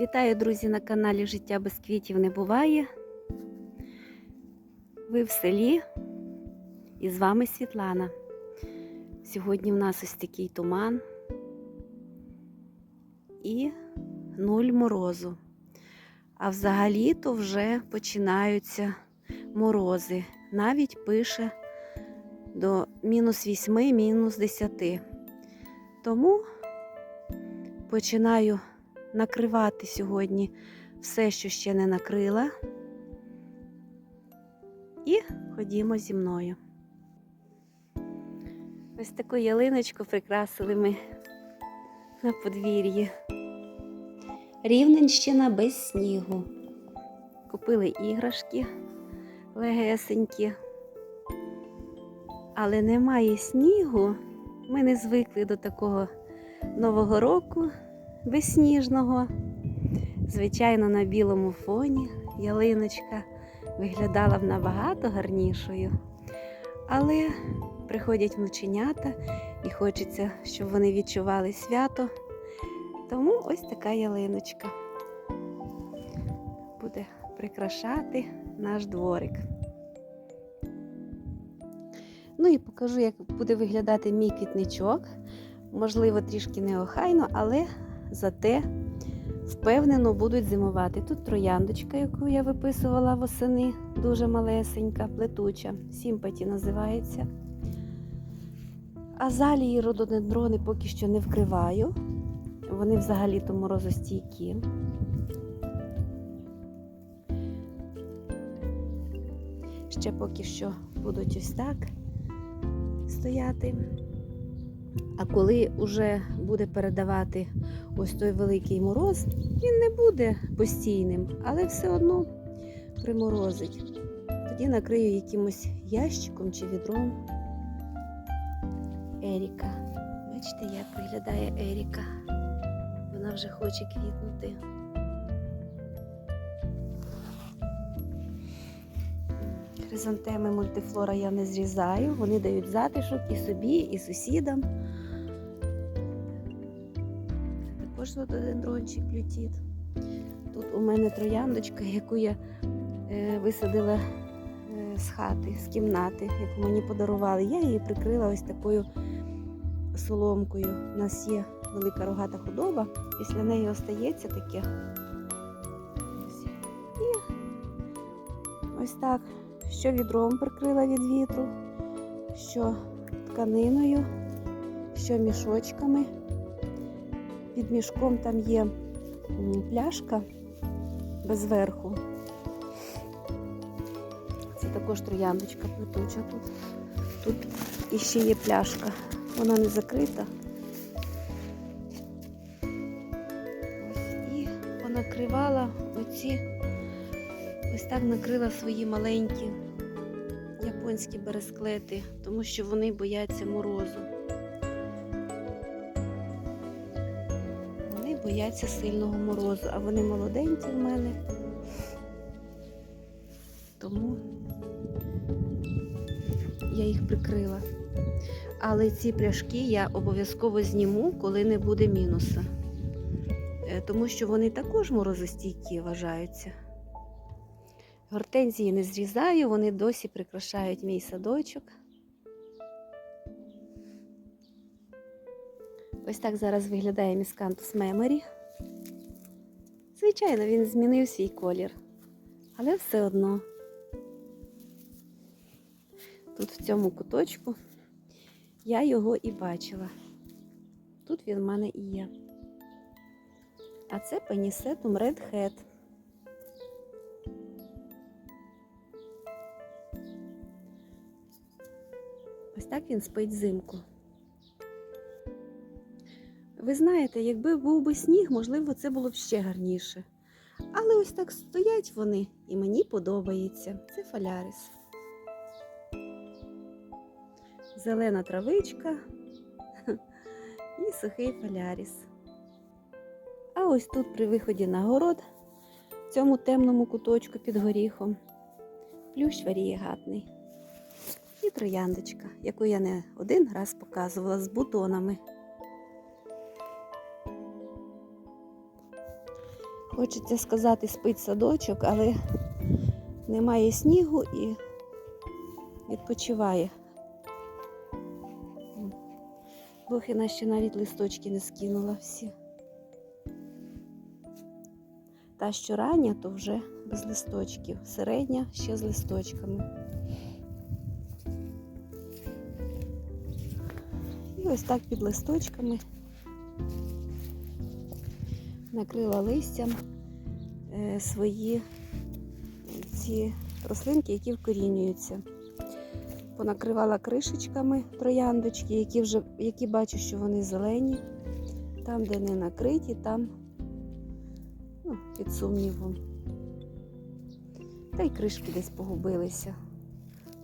Вітаю, друзі, на каналі Життя без квітів не буває. Ви в селі і з вами Світлана. Сьогодні в нас ось такий туман і нуль морозу. А взагалі-то вже починаються морози. Навіть пише до мінус 8, мінус 10. Тому починаю накривати сьогодні все, що ще не накрила. І ходімо зі мною. Ось таку ялиночку прикрасили ми на подвір'ї. Рівненщина без снігу. Купили іграшки легесенькі. Але немає снігу. Ми не звикли до такого нового року безсніжного. Звичайно, на білому фоні ялиночка виглядала б набагато гарнішою. Але приходять внученята і хочеться, щоб вони відчували свято. Тому ось така ялиночка буде прикрашати наш дворик. Ну і покажу, як буде виглядати мій квітничок. Можливо, трішки неохайно, але зате впевнено будуть зимувати. Тут трояндочка, яку я виписувала восени, дуже малесенька, плетуча, сімпаті називається. Азалії рододендрони поки що не вкриваю. Вони взагалі-то морозостійкі. Ще поки що будуть ось так стояти. А коли вже буде передавати ось той великий мороз, він не буде постійним, але все одно приморозить. Тоді накрию якимось ящиком чи відром. Еріка. Бачите, як виглядає Еріка. Вона вже хоче квітнути. Хризантеми мультифлора я не зрізаю, вони дають затишок і собі, і сусідам. Також рододендрончик лютіт. Тут у мене трояндочка, яку я е, висадила е, з хати, з кімнати, яку мені подарували. Я її прикрила ось такою соломкою. У нас є велика рогата худоба, після неї остається таке. І ось так що відром прикрила від вітру, що тканиною, що мішочками. Під мішком там є пляшка без верху. Це також трояндочка плетуча тут. Тут іще є пляшка. Вона не закрита. Ось і понакривала оці. Ось так накрила свої маленькі японські бересклети, тому що вони бояться морозу. Вони бояться сильного морозу, а вони молоденькі в мене. Тому я їх прикрила. Але ці пляшки я обов'язково зніму, коли не буде мінуса. Е, Тому що вони також морозостійкі вважаються. Гортензії не зрізаю, вони досі прикрашають мій садочок. Ось так зараз виглядає міскантус меморі. Звичайно, він змінив свій колір, але все одно. Тут в цьому куточку я його і бачила. Тут він в мене і є. А це панісетум Red Hat. Так він спить зимку. Ви знаєте, якби був би сніг, можливо, це було б ще гарніше. Але ось так стоять вони, і мені подобається. Це фалярис. Зелена травичка і сухий фаляріс. А ось тут при виході на город, в цьому темному куточку під горіхом, плющ варієгатний. Трояндочка, яку я не один раз показувала з бутонами. Хочеться сказати, спить садочок, але немає снігу і відпочиває. Лохина ще навіть листочки не скинула всі. Та, що рання, то вже без листочків. Середня ще з листочками. Ось так під листочками накрила листям е, свої ці рослинки, які вкорінюються. Понакривала кришечками трояндочки, які вже які бачу, що вони зелені. Там, де не накриті, там ну, під сумнівом. Та й кришки десь погубилися.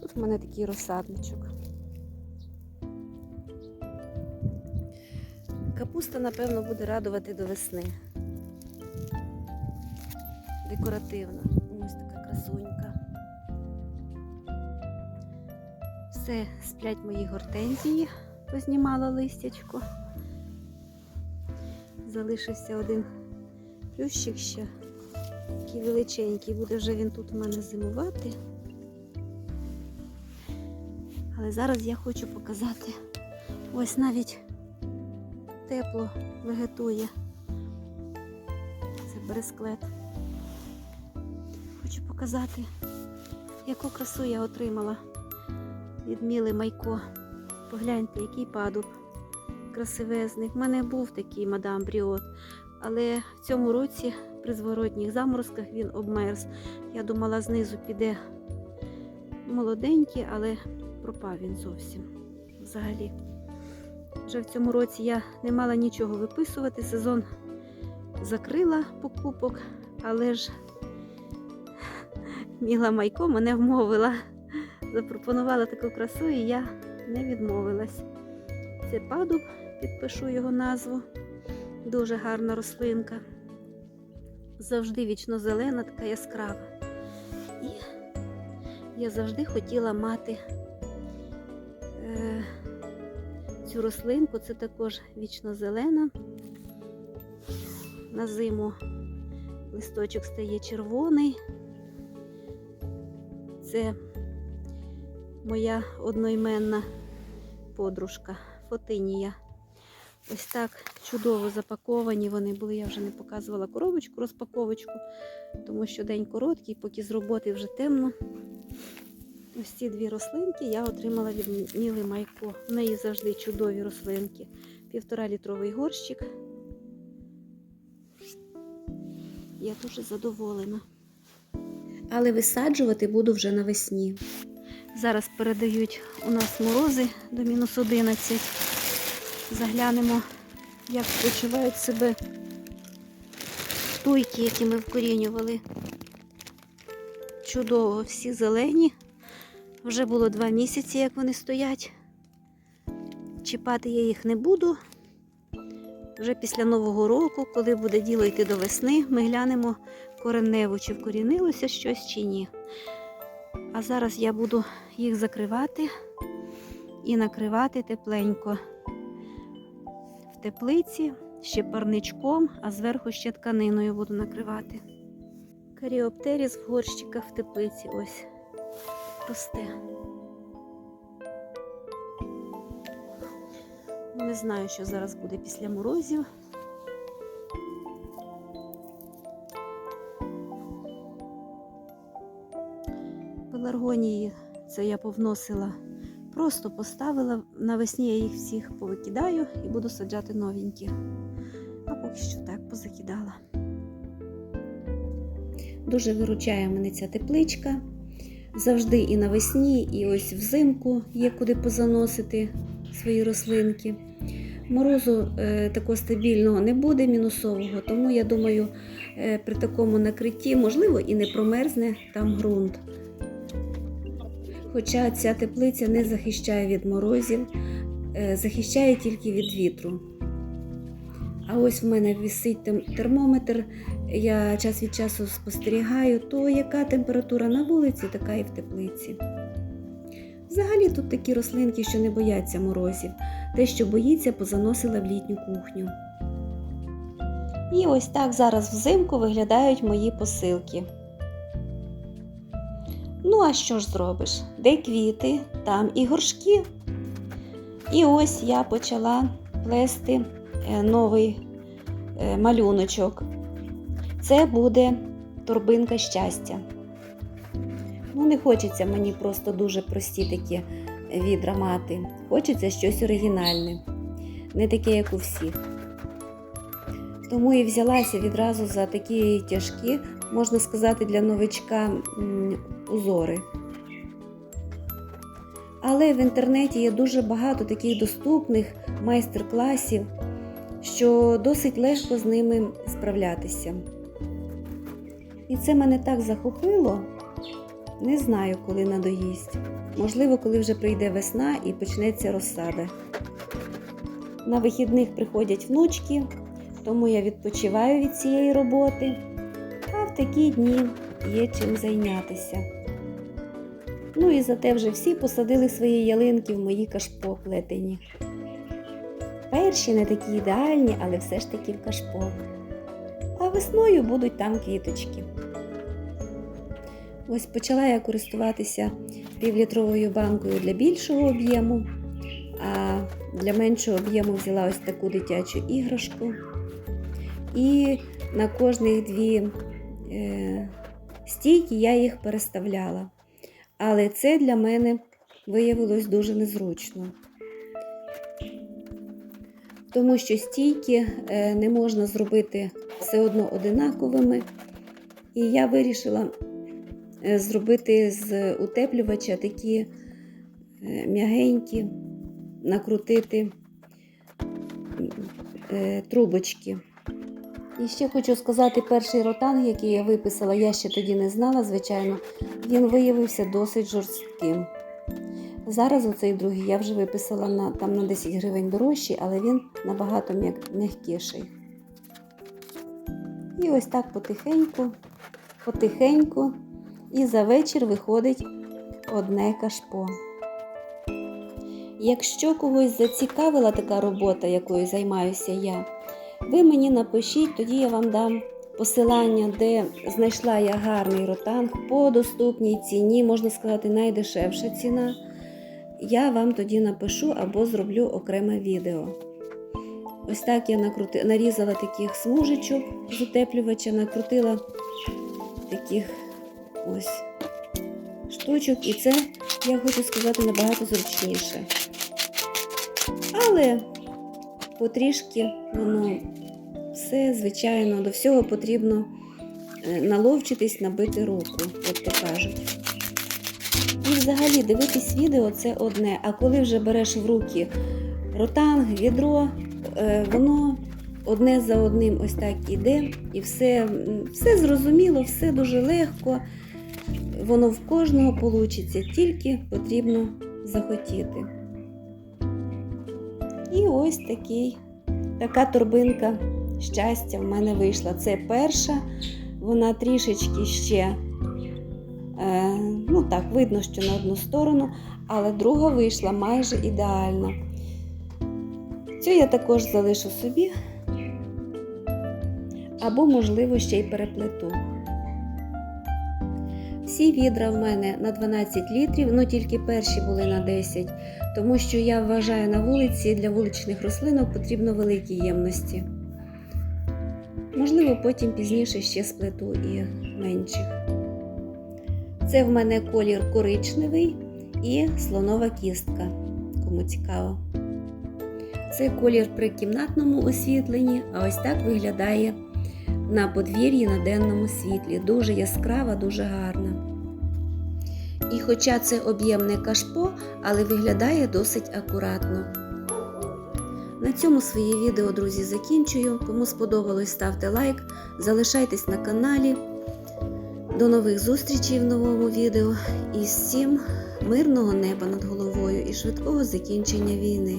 Тут в мене такий розсадничок. Капуста, напевно, буде радувати до весни. Декоративна. Ось така красунька. Все, сплять мої гортензії, познімала листячко. Залишився один плющик ще. Такий величенький, буде вже він тут у мене зимувати. Але зараз я хочу показати. Ось навіть тепло вегетує. Це бересклет. Хочу показати, яку красу я отримала від Міли Майко. Погляньте, який падуб красивезний. В мене був такий мадам Бріот, але в цьому році при зворотніх заморозках він обмерз. Я думала, знизу піде молоденький, але пропав він зовсім взагалі. Вже в цьому році я не мала нічого виписувати. Сезон закрила покупок, але ж Міла Майко мене вмовила. Запропонувала таку красу, і я не відмовилась. Це падуб, підпишу його назву. Дуже гарна рослинка. Завжди вічно зелена, така яскрава. І я завжди хотіла мати е, цю рослинку, це також вічно зелена. На зиму листочок стає червоний. Це моя одноіменна подружка Фотинія. Ось так чудово запаковані вони були. Я вже не показувала коробочку, розпаковочку, тому що день короткий, поки з роботи вже темно. Ось ці дві рослинки я отримала від Міли Майко. В неї завжди чудові рослинки. Півтора літровий горщик. Я дуже задоволена. Але висаджувати буду вже навесні. Зараз передають у нас морози до мінус 11. Заглянемо, як почувають себе туйки, які ми вкорінювали. Чудово, всі зелені. Вже було два місяці, як вони стоять. Чіпати я їх не буду. Вже після Нового року, коли буде діло йти до весни, ми глянемо коренево, чи вкорінилося щось, чи ні. А зараз я буду їх закривати і накривати тепленько в теплиці, ще парничком, а зверху ще тканиною буду накривати. Каріоптеріс в горщиках в теплиці ось росте. Не знаю, що зараз буде після морозів. Пеларгонії це я повносила, просто поставила. Навесні я їх всіх повикидаю і буду саджати новенькі. А поки що так позакидала. Дуже виручає мене ця тепличка. Завжди і навесні, і ось взимку є куди позаносити свої рослинки. Морозу е, такого стабільного не буде, мінусового, тому я думаю, е, при такому накритті, можливо, і не промерзне там ґрунт. Хоча ця теплиця не захищає від морозів, е, захищає тільки від вітру. А ось в мене висить термометр, я час від часу спостерігаю, то яка температура на вулиці, така і в теплиці. Взагалі тут такі рослинки, що не бояться морозів. Те, що боїться, позаносила в літню кухню. І ось так зараз взимку виглядають мої посилки. Ну, а що ж зробиш? Де квіти, там і горшки. І ось я почала плести новий е, малюночок. Це буде торбинка щастя. Ну, не хочеться мені просто дуже прості такі відра мати. Хочеться щось оригінальне, не таке, як у всіх. Тому і взялася відразу за такі тяжкі, можна сказати, для новичка узори. Але в інтернеті є дуже багато таких доступних майстер-класів, що досить легко з ними справлятися. І це мене так захопило, не знаю, коли надоїсть. Можливо, коли вже прийде весна і почнеться розсада. На вихідних приходять внучки, тому я відпочиваю від цієї роботи, а в такі дні є чим зайнятися. Ну і зате вже всі посадили свої ялинки в мої кашпо плетені. Перші не такі ідеальні, але все ж таки в кашпо. А весною будуть там квіточки. Ось почала я користуватися півлітровою банкою для більшого об'єму, а для меншого об'єму взяла ось таку дитячу іграшку. І на кожних дві е, стійки я їх переставляла. Але це для мене виявилось дуже незручно. Тому що стійки е, не можна зробити все одно одинаковими. І я вирішила е, зробити з утеплювача такі е, м'ягенькі, накрутити трубочки. І ще хочу сказати, перший ротанг, який я виписала, я ще тоді не знала, звичайно, він виявився досить жорстким. Зараз оцей другий я вже виписала на, там на 10 гривень дорожчий, але він набагато м'як- м'якіший. І ось так потихеньку, потихеньку, і за вечір виходить одне кашпо. Якщо когось зацікавила така робота, якою займаюся я, ви мені напишіть, тоді я вам дам посилання, де знайшла я гарний ротанг по доступній ціні, можна сказати, найдешевша ціна. Я вам тоді напишу або зроблю окреме відео. Ось так я накрути... нарізала таких смужечок з утеплювача, накрутила таких ось штучок, і це, я хочу сказати, набагато зручніше. Але потрішки воно все, звичайно, до всього потрібно е, наловчитись, набити руку, як то кажуть. І взагалі дивитись відео це одне, а коли вже береш в руки ротанг, відро, е, воно одне за одним ось так іде, і все, все зрозуміло, все дуже легко. Воно в кожного вийде, тільки потрібно захотіти. І ось такий, така торбинка щастя в мене вийшла. Це перша, вона трішечки ще, е, ну так, видно, що на одну сторону, але друга вийшла майже ідеально. Цю я також залишу собі, або, можливо, ще й переплету. Всі відра в мене на 12 літрів, ну тільки перші були на 10, тому що я вважаю на вулиці для вуличних рослинок потрібно великі ємності. Можливо, потім пізніше ще сплету і менших. Це в мене колір коричневий і слонова кістка, кому цікаво. Це колір при кімнатному освітленні, а ось так виглядає на подвір'ї на денному світлі. Дуже яскрава, дуже гарна. І хоча це об'ємне кашпо, але виглядає досить акуратно. На цьому своє відео, друзі, закінчую. Кому сподобалось, ставте лайк, залишайтесь на каналі. До нових зустрічей в новому відео. І всім мирного неба над головою і швидкого закінчення війни.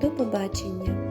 До побачення!